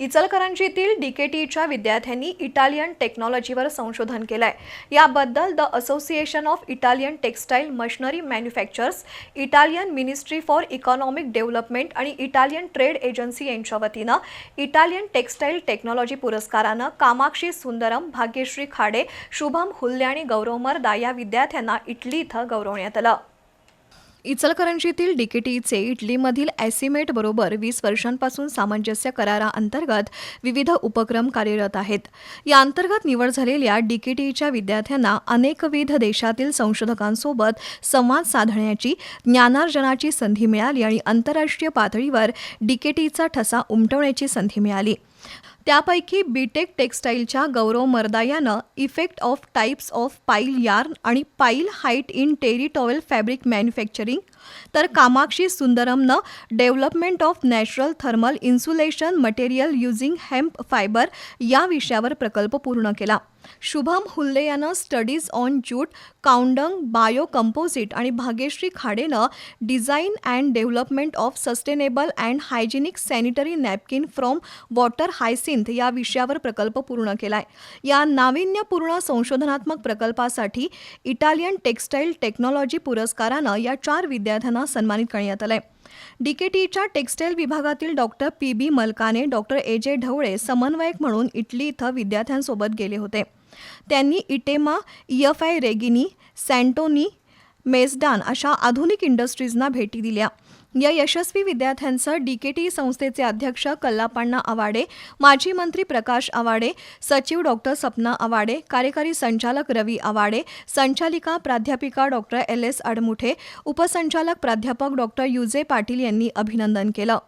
इचलकरंजीतील डीकेटीच्या विद्यार्थ्यांनी इटालियन टेक्नॉलॉजीवर संशोधन केलंय. याबद्दल the association of Italian textile machinery manufacturers Italian ministry for economic development आणि इटालियन ट्रेड एजन्सी यांच्या वतीनं इटालियन टेक्स्टाईल टेक्नॉलॉजी पुरस्कारानं कामाक्षी सुंदरम भाग्यश्री खाडे शुभम हुल्ले आणि गौरव मर्दा या विद्यार्थ्यांना इटली इथं गौरवण्यात आलं. इचलकरंजीतील डीकेटीचे इटलीमधील ॲसिमेट बरोबर वीस वर्षांपासून सामंजस्य कराराअंतर्गत विविध उपक्रम कार्यरत आहेत. या अंतर्गत निवड झालेल्या डीकेटीच्या विद्यार्थ्यांना अनेकविध देशातील संशोधकांसोबत संवाद साधण्याची ज्ञानार्जनाची संधी मिळाली आणि आंतरराष्ट्रीय पातळीवर डीकेटीचा ठसा उमटवण्याची संधी मिळाली. त्यापैकी बीटेक टेक्स्टाईलच्या गौरव मर्दा यानं effect of types of pile yarn आणि pile height in terry towel fabric manufacturing तर Kamakshi सुंदरमनं development of natural thermal insulation material using hemp fibre या विषयावर प्रकल्प पूर्ण केला. शुभम हुल्ले यानं studies on jute compounding bio composite आणि Bhagyashree खाडेनं design and development of sustainable and hygienic sanitary napkin from water hyacinth या विषयावर प्रकल्प पूर्ण केलाय. या नाविन्यपूर्ण संशोधनात्मक प्रकल्पासाठी इटालियन टेक्स्टाईल टेक्नॉलॉजी पुरस्कारानं या चार विद्यार्थ्यांना सन्मानित करण्यात आलंय. डीकेटीच्या टेक्स्टाईल विभागातील doctor P B Malkane doctor A J Dhawale समन्वयक म्हणून इटली इथं विद्यार्थ्यांसोबत गेले होते. त्यांनी इटेमा एफ आय रेगिनी सँटोनी मेसडान अशा आधुनिक इंडस्ट्रीजना भेटी दिल्या. या यशस्वी विद्यार्थ्यांचं डीकेटी संस्थेचे अध्यक्ष कल्लापण्णा आवाडे माजी मंत्री प्रकाश आवाडे सचिव डॉक्टर सपना आवाडे कार्यकारी संचालक रवी आवाडे संचालिका प्राध्यापिका डॉक्टर एल. एस. अडमुठे उपसंचालक प्राध्यापक डॉक्टर युजे पाटील यांनी अभिनंदन केलं.